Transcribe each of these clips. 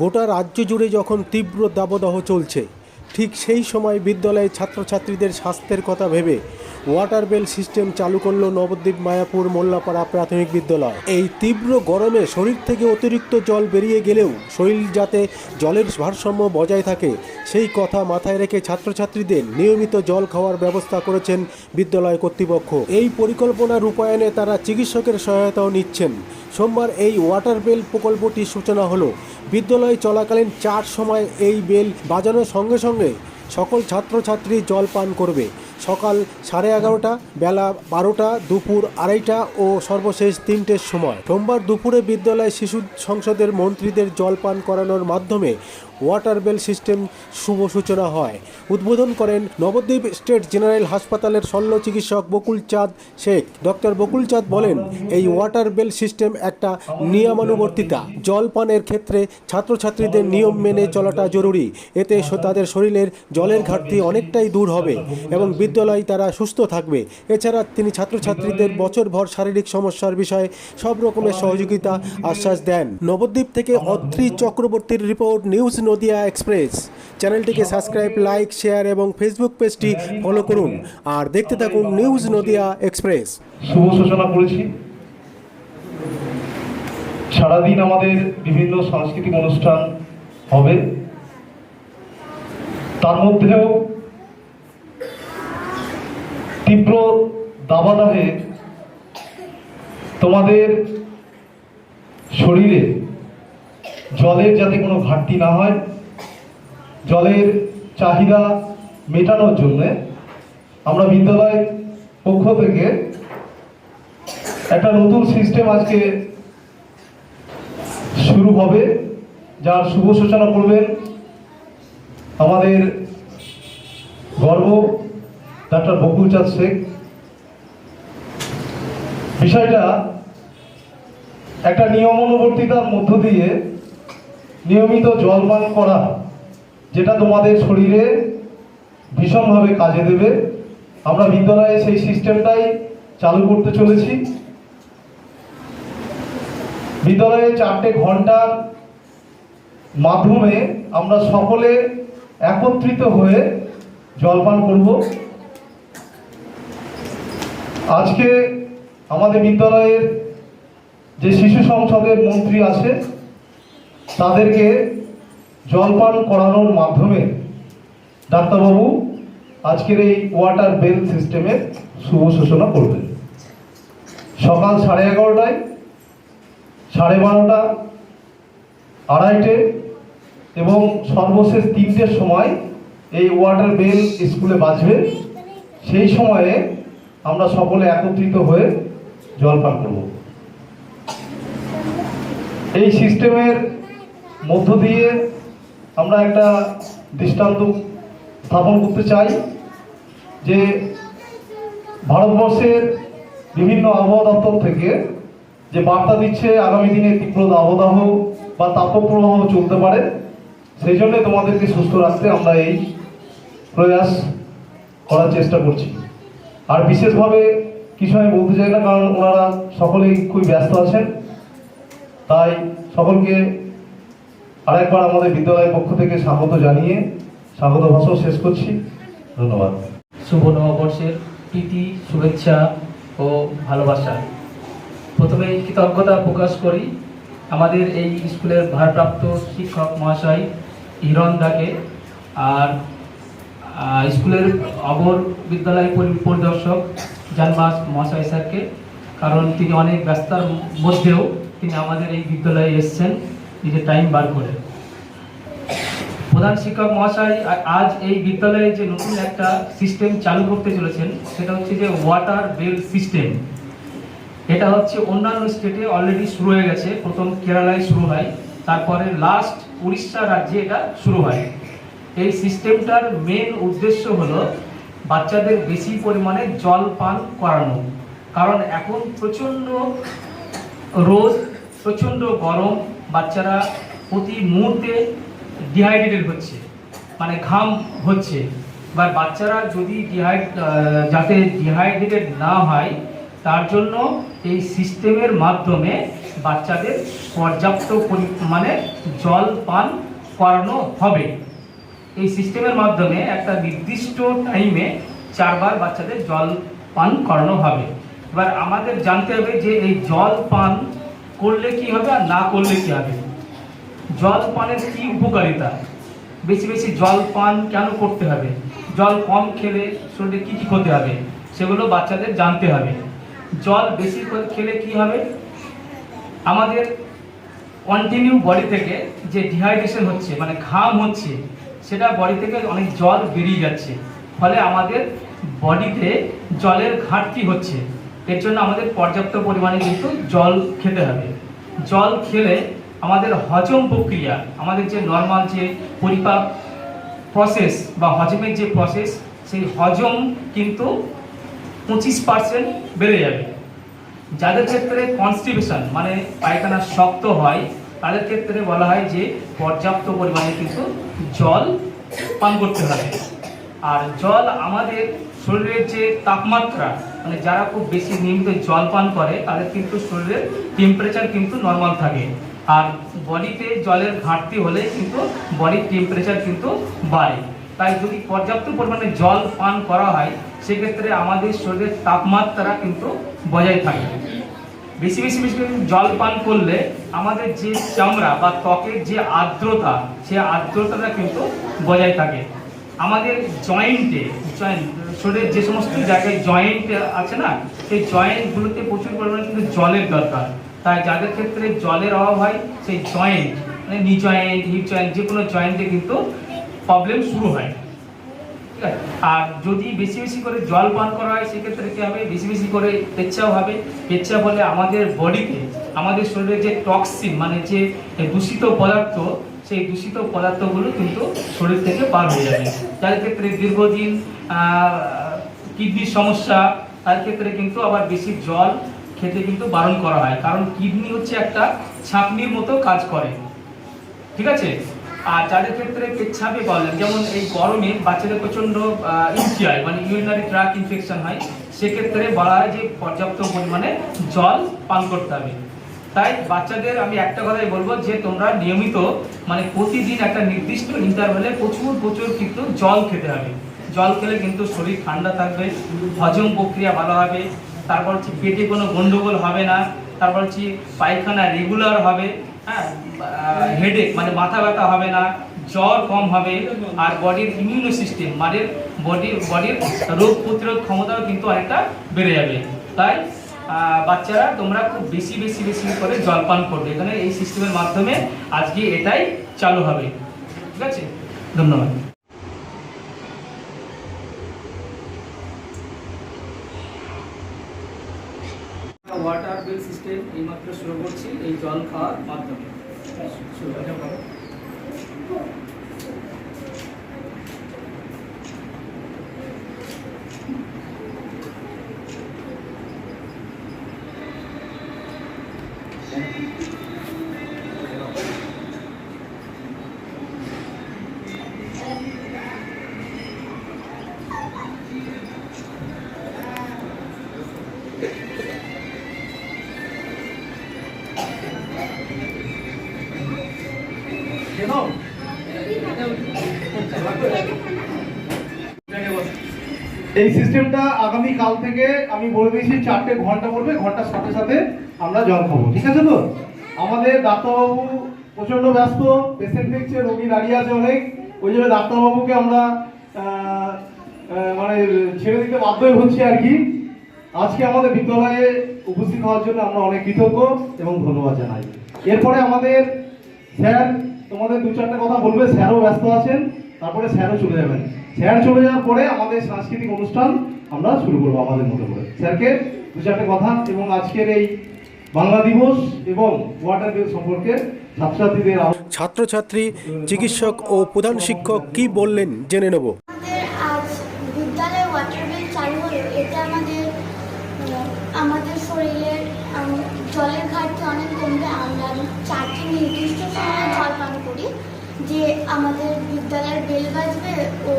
গোটা রাজ্য জুড়ে যখন তীব্র দাবদাহ চলছে, ঠিক সেই সময় বিদ্যালয়ে ছাত্রছাত্রীদের স্বাস্থ্যের কথা ভেবে ওয়াটার বেল সিস্টেম চালু করল নবদ্বীপ, মায়াপুর, মোল্লাপাড়া প্রাথমিক বিদ্যালয়। এই তীব্র গরমে শরীর থেকে অতিরিক্ত জল বেরিয়ে গেলেও শরীর যাতে জলের ভারসাম্য বজায় থাকে, সেই কথা মাথায় রেখে ছাত্রছাত্রীদের নিয়মিত জল খাওয়ার ব্যবস্থা করেছেন বিদ্যালয় কর্তৃপক্ষ। এই পরিকল্পনা রূপায়ণে তারা চিকিৎসকের সহায়তাও নিচ্ছেন। সোমবার এই ওয়াটার বেল প্রকল্পটি সূচনা হলো। বিদ্যালয় চলাকালীন চার সময় এই বেল বাজানোর সঙ্গে সঙ্গে সকল ছাত্রছাত্রী জল পান করবে। সকাল সাড়ে এগারোটা, বেলা বারোটা, দুপুর আড়াইটা ও সর্বশেষ তিনটের সময়। সোমবার দুপুরে বিদ্যালয় শিশু সংসদের মন্ত্রীদের জলপান করানোর মাধ্যমে ওয়াটার বেল সিস্টেম শুভ সূচনা হয়। উদ্বোধন করেন নবদ্বীপ স্টেট জেনারেল হাসপাতালের শল্য চিকিৎসক বকুল চাঁদ শেখ। ডক্টর বকুল চাঁদ বলেন, এই ওয়াটার বেল সিস্টেম একটা নিয়মানুবর্তিতা। জল পানের ক্ষেত্রে ছাত্রছাত্রীদের নিয়ম মেনে চলাটা জরুরি। এতে তাদের শরীরের জলের ঘাটতি অনেকটাই দূর হবে এবং বিদ্যালয় তারা সুস্থ থাকবে। এছাড়া তিনি ছাত্রছাত্রীদের বছরভর শারীরিক সমস্যার বিষয়ে সব রকমের সহযোগিতা আশ্বাস দেন। নবদ্বীপ থেকে অত্রি চক্রবর্তীর রিপোর্ট, নিউজ নদিয়া এক্সপ্রেস। চ্যানেলটিকে সাবস্ক্রাইব লাইক শেয়ার এবং ফেসবুক পেজটি ফলো করুন। আর দেখতে থাকুন নিউজ নদিয়া এক্সপ্রেস। শুভ সূচনা করেছি। সারাদিন আমাদের বিভিন্ন সাংস্কৃতিক অনুষ্ঠান হবে। তার মধ্যেও তীব্র দাবাদাহে তোমাদের শরীরে জলের যাতে কোনো ঘাটতি না হয়, জলের চাহিদা মেটানোর জন্যে আমরা বিদ্যালয় পক্ষ থেকে একটা নতুন সিস্টেম আজকে শুরু হবে, যার শুভ সূচনা করবেন আমাদের গর্ব ডাক্তার বকুল চাঁদ শেখ। বিষয়টা একটা নিয়মানুবর্তিতার মধ্য দিয়ে নিয়মিত জলপান করা, যেটা তোমাদের শরীরে ভীষণভাবে কাজে দেবে। আমরা বিদ্যালয়ে সেই সিস্টেমটাই চালু করতে চলেছি। বিদ্যালয়ে চারটে ঘণ্টার মাধ্যমে আমরা সকলে একত্রিত হয়ে জলপান করব। আজকে আমাদের বিদ্যালয়ের যে শিশু সংসদের মন্ত্রী আছে তাদেরকে জলপান করানোর মাধ্যমে ডাক্তারবাবু আজকের এই ওয়াটার বেল সিস্টেমের শুভ সূচনা করবেন। সকাল সাড়ে এগারোটায়, সাড়ে বারোটা, আড়াইটে এবং সর্বশেষ তিনটের সময় এই ওয়াটার বেল স্কুলে বাজবে। সেই সময়ে আমরা সকলে একত্রিত হয়ে জল পান করব। এই সিস্টেমের মধ্য দিয়ে আমরা একটা দৃষ্টান্ত স্থাপন করতে চাই যে ভারতবর্ষের বিভিন্ন আবহাওয়া দপ্তর থেকে যে বার্তা দিচ্ছে আগামী দিনে তীব্র দাবদাহ বা তাপপ্রবাহ চলতে পারে, সেই জন্য তোমাদেরকে সুস্থ রাখতে আমরা এই প্রয়াস করার চেষ্টা করছি। আর বিশেষভাবে কিছু আমি বলতে চাই না, কারণ ওনারা সকলেই খুবই ব্যস্ত আছেন। তাই সকলকে আরেকবার আমাদের বিদ্যালয়ের পক্ষ থেকে স্বাগত জানিয়ে স্বাগত ভাষণ শেষ করছি। ধন্যবাদ। শুভ নববর্ষের প্রীতি, শুভেচ্ছা ও ভালোবাসা। প্রথমে কৃতজ্ঞতা প্রকাশ করি আমাদের এই স্কুলের ভারপ্রাপ্ত শিক্ষক মহাশয় হিরণ দাকে আর স্কুলের অপর বিদ্যালয় পরিদর্শক জানমাস মহাশয় স্যারকে। কারণ তিনি অনেক ব্যস্তার মধ্যেও তিনি আমাদের এই বিদ্যালয়ে এসেছেন। নিজের টাইম বার করে। প্রধান শিক্ষক মহাশয় আজ এই বিদ্যালয়ে যে নতুন একটা সিস্টেম চালু করতে চলেছেন, সেটা হচ্ছে যে ওয়াটার বেল সিস্টেম এটা হচ্ছে অন্যান্য স্টেটে অলরেডি শুরু হয়ে গেছে। প্রথম কেরালায় শুরু হয়, তারপরে লাস্ট উড়িষ্যা রাজ্যে এটা শুরু হয়। এই সিস্টেমটার মেন উদ্দেশ্য হলো বাচ্চাদের বেশি পরিমাণে জল পান করানো। কারণ এখন প্রচণ্ড রোদ, প্রচণ্ড গরম বাচ্চারা প্রতি মুহূর্তে ডিহাইড্রেটেড হচ্ছে মানে ঘাম হচ্ছে। বা বাচ্চারা যদি ডিহাইড যাতে ডিহাইড্রেটেড না হয়, তার জন্য এই সিস্টেমের মাধ্যমে বাচ্চাদের পর্যাপ্ত পরি- মানে জল পান করানো হবে। এই সিস্টেমের মাধ্যমে একটা নির্দিষ্ট টাইমে চারবার বাচ্চাদের জল পান করানো হবে। এবার আমাদের জানতে হবে যে এই জল পান করলে কি হবে আর না করলে কি হবে? জল পানের কি উপকারিতা? বেশি বেশি জল পান কেন করতে হবে? জল কম খেলে শরীরে কি কি ক্ষতি হবে? সেগুলো বাচ্চাদের জানতে হবে। জল বেশি খেলে কি হবে? আমাদের কন্টিনিউ বডি থেকে যে ডিহাইড্রেশন হচ্ছে মানে ঘাম হচ্ছে, সেটা বডি থেকে অনেক জল বেরিয়ে যাচ্ছে। ফলে আমাদের বডিতে জলের ঘাটতি হচ্ছে। এর জন্য আমাদের পর্যাপ্ত পরিমাণে কিন্তু জল খেতে হবে। জল খেলে আমাদের হজম প্রক্রিয়া, আমাদের যে নর্মাল যে পরিপাক প্রসেস বা হজমের যে প্রসেস সেই হজম কিন্তু পঁচিশ পার্সেন্ট বেড়ে যাবে। যাদের ক্ষেত্রে কনস্টিপেশন মানে পায়খানা শক্ত হয়, তাদের ক্ষেত্রে বলা হয় যে পর্যাপ্ত পরিমাণে কিন্তু জল পান করতে হবে। আর জল আমাদের শরীরের যে তাপমাত্রা মানে যারা খুব বেশি নিয়মিত জল পান করে, তাদের কিন্তু শরীরের টেম্পারেচার কিন্তু নর্মাল থাকে। আর বডিতে জলের ঘাটতি হলে কিন্তু বডির টেম্পারেচার কিন্তু বাড়ে। তাই যদি পর্যাপ্ত পরিমাণে জল পান করা হয়, সেক্ষেত্রে আমাদের শরীরের তাপমাত্রা কিন্তু বজায় থাকে। বেশি বেশি বেশি জল পান করলে আমাদের যে চামড়া বা ত্বকের যে আর্দ্রতা সেই আর্দ্রতাটা কিন্তু বজায় থাকে। আমাদের জয়েন্টে জয়েন্ট শরীরের যে সমস্ত জায়গায় জয়েন্ট আছে না, সেই জয়েন্টগুলোতে প্রচুর পরিমাণে কিন্তু জলের দরকার। তাই যাদের ক্ষেত্রে জলের অভাব হয়, সেই জয়েন্ট মানে নি জয়েন্ট হিপ জয়েন্ট যে কোনো জয়েন্টে কিন্তু প্রবলেম শুরু হয়। ঠিক আছে? আর যদি বেশি বেশি করে জল পান করা হয়, সেক্ষেত্রে কি হবে? বেশি বেশি করে পেচ্ছাপ হবে। পেচ্ছাপ হলে আমাদের বডিতে আমাদের শরীরে যে টক্সিন মানে যে দূষিত পদার্থ, সেই দূষিত পদার্থগুলো কিন্তু শরীর থেকে পার হয়ে যাবে। যার ক্ষেত্রে দীর্ঘদিন কিডনির সমস্যা, তার ক্ষেত্রে কিন্তু আবার বেশি জল খেতে কিন্তু বারণ করা হয়। কারণ কিডনি হচ্ছে একটা ছাঁকনির মতো কাজ করে। ঠিক আছে? আর যাদের ক্ষেত্রে পেচ্ছাপে বলেন যেমন এই গরমে বাচ্চাদের প্রচণ্ড ইউটিআই মানে ইউরিনারি ট্র্যাক ইনফেকশন হয়, সেক্ষেত্রে বলা হয় যে পর্যাপ্ত পরিমাণে জল পান করতে হবে। তাই বাচ্চাদের আমি একটা কথাই বলব যে তোমরা নিয়মিত মানে প্রতিদিন একটা নির্দিষ্ট ইন্টারভ্যালে প্রচুর প্রচুর কিন্তু জল খেতে হবে। জল খেলে কিন্তু শরীর ঠান্ডা থাকবে, হজম প্রক্রিয়া ভালো হবে, তারপর হচ্ছে পেটে কোনো গন্ডগোল হবে না, তারপর হচ্ছে পায়খানা রেগুলার হবে হ্যাঁ হেডেক মানে মাথা ব্যথা হবে না, জ্বর কম হবে, আর বডির ইমিউনো সিস্টেম মানে বডির বডির রোগ প্রতিরোধ ক্ষমতাও কিন্তু অনেকটা বেড়ে যাবে। তাই বাচ্চারা তোমরা খুব বেশি বেশি বেশি করে জল পান করবে। এখানে এই সিস্টেমের মাধ্যমে আজকে এটাই চালু হবে। ঠিক আছে? ধন্যবাদ। ওয়াটার বিল সিস্টেম এইমাত্র শুরু করছি, এই জল খাওয়ার মাধ্যমে। Thank you. এই সিস্টেমটা আগামী কাল থেকে আমি বলে দিয়েছি, চারটে ঘণ্টা পড়বে, ঘণ্টার সাথে সাথে আমরা জল খাব, ঠিক আছে তো? আমাদের ডাক্তারবাবু প্রচণ্ড ব্যস্ত পেশেন্ট দেখছে, রোগী দাঁড়িয়ে আছে অনেক, ওই জন্য ডাক্তারবাবুকে আমরা মানে ছেড়ে দিতে বাধ্যই হচ্ছে আর কি। আজকে আমাদের বিদ্যালয়ে উপস্থিত হওয়ার জন্য আমরা অনেক কৃতজ্ঞ এবং ধন্যবাদ জানাই। এরপরে আমাদের স্যার, তোমাদের দু চারটে কথা বলবে, স্যারও ব্যস্ত আছেন, তারপরে স্যারও চলে যাবেন। স্যার চলে যাওয়ার পরে আমাদের সাংস্কৃতিক অনুষ্ঠান আমরা শুরু করব আমাদের মতো করে। স্যারকে দু চারটে কথা এবং আজকের এই বাংলা দিবস এবং ওয়াটার বিল সম্পর্কে ছাত্রছাত্রীদের ছাত্রছাত্রী চিকিৎসক ও প্রধান শিক্ষক কি বললেন জেনে নেব। আমাদের আজ বিদ্যালয়ে ওয়াটার বিল চালু হলো। এতে আমাদের আহ, আমাদের শরীরের জলের ঘাটতি অনেক কমবে। আমরা চারটি নির্দিষ্ট সময় জল পান করি যে আমাদের বিদ্যালয়ের বেল বাজবে ও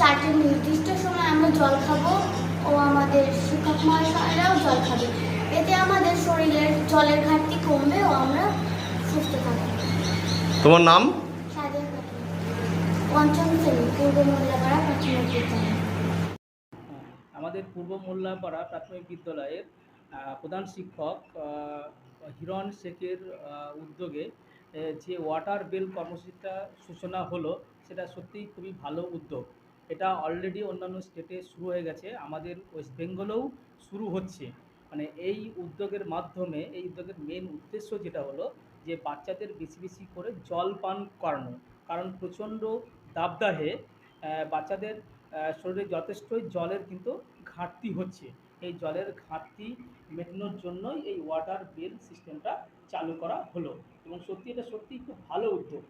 চারটি নির্দিষ্ট সময় আমরা জল খাব ও আমাদের শিক্ষক মহাশয়রাও জল খাবে। এতে আমাদের শরীরের জলের ঘাটতি কমবে ও আমরা সুস্থ থাকব। তোমার নাম? পঞ্চম শ্রেণি পূর্ব মোল্লাপাড়া প্রাথমিক বিদ্যালয়। আমাদের পূর্ব মোল্লাপাড়া প্রাথমিক বিদ্যালয়ের প্রধান শিক্ষক হিরণ শেখের উদ্যোগে যে ওয়াটার বেল কর্মসূচিটা সূচনা হলো সেটা সত্যিই খুবই ভালো উদ্যোগ। এটা অলরেডি অন্যান্য স্টেটে শুরু হয়ে গেছে। আমাদের ওয়েস্ট বেঙ্গলেও শুরু হচ্ছে। মানে এই উদ্যোগের মাধ্যমে, এই উদ্যোগের মেন উদ্দেশ্য যেটা হলো যে বাচ্চাদের বেশি বেশি করে জল পান করানো। কারণ প্রচণ্ড দাবদাহে বাচ্চাদের শরীরে যথেষ্টই জলের কিন্তু ঘাটতি হচ্ছে। এই জলের ঘাটতি মেটানোর জন্যই এই ওয়াটার বেল সিস্টেমটা চালু করা হলো। এবং সত্যি এটা সত্যিই খুব ভালো উদ্যোগ।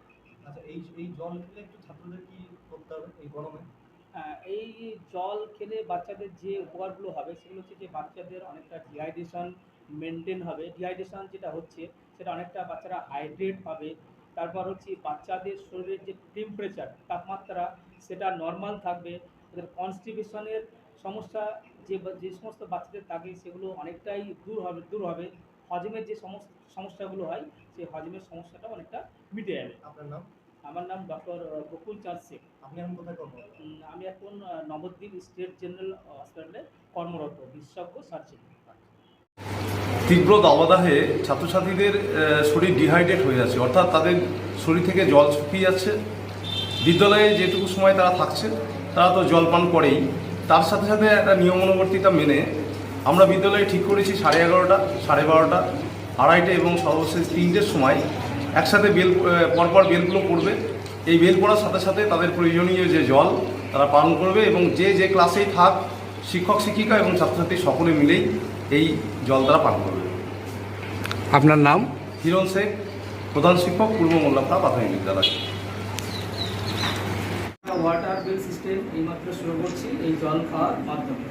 আচ্ছা এই এই জল খেলে একটু ছাত্রদের কি করতে হবে এই গরমে? এই জল খেলে বাচ্চাদের যে উপকারগুলো হবে, সেগুলো হচ্ছে যে বাচ্চাদের অনেকটা ডিহাইড্রেশন মেনটেন হবে। ডিহাইড্রেশন যেটা হচ্ছে, সেটা অনেকটা বাচ্চারা হাইড্রেট হবে তারপর হচ্ছে বাচ্চাদের শরীরের যে টেম্পারেচার তাপমাত্রা, সেটা নর্মাল থাকবে। ওদের কনস্টিপেশনের সমস্যা যে যে সমস্ত বাচ্চাদের থাকে, সেগুলো অনেকটাই দূর হবে দূর হবে। হজমের যে সমস্যাগুলো হয়, সেই হজমের সমস্যাটা অনেকটা মিটে যাবে। আপনার নাম? আমার নাম ডক্টর বকুল চাঁদ শেখ আপনি এখন কোথায় কর্মরত? আমি এখন নবদ্বীপ স্টেট জেনারেল হসপিটালে কর্মরত বিশেষজ্ঞ সার্জন। তীব্র দাবদাহে ছাত্রছাত্রীদের শরীর ডিহাইড্রেট হয়ে যাচ্ছে। অর্থাৎ তাদের শরীর থেকে জল শুকিয়ে যাচ্ছে। বিদ্যালয়ে যেটুকু সময় তারা থাকছে তারা তো জল পান করেই। তার সাথে সাথে একটা নিয়মানুবর্তিতা মেনে আমরা বিদ্যালয়ে ঠিক করেছি সাড়ে এগারোটা সাড়ে বারোটা আড়াইটে এবং সর্বশেষ তিনটের সময় একসাথে বেল পরপর বেলগুলো পড়বে। এই বেল পড়ার সাথে সাথে তাদের প্রয়োজনীয় যে জল তারা পালন করবে এবং যে যে ক্লাসেই থাক শিক্ষক শিক্ষিকা এবং ছাত্রছাত্রী সকলে মিলেই এই জল তারা পান করবে। আপনার নাম? হিরণ শেখ প্রধান শিক্ষক পূর্ব মোল্লাপাড়া প্রাথমিক বিদ্যালয়। ওয়াটার বিল সিস্টেম এইমাত্র শুরু করছি এই জল খাওয়ার মাধ্যমে।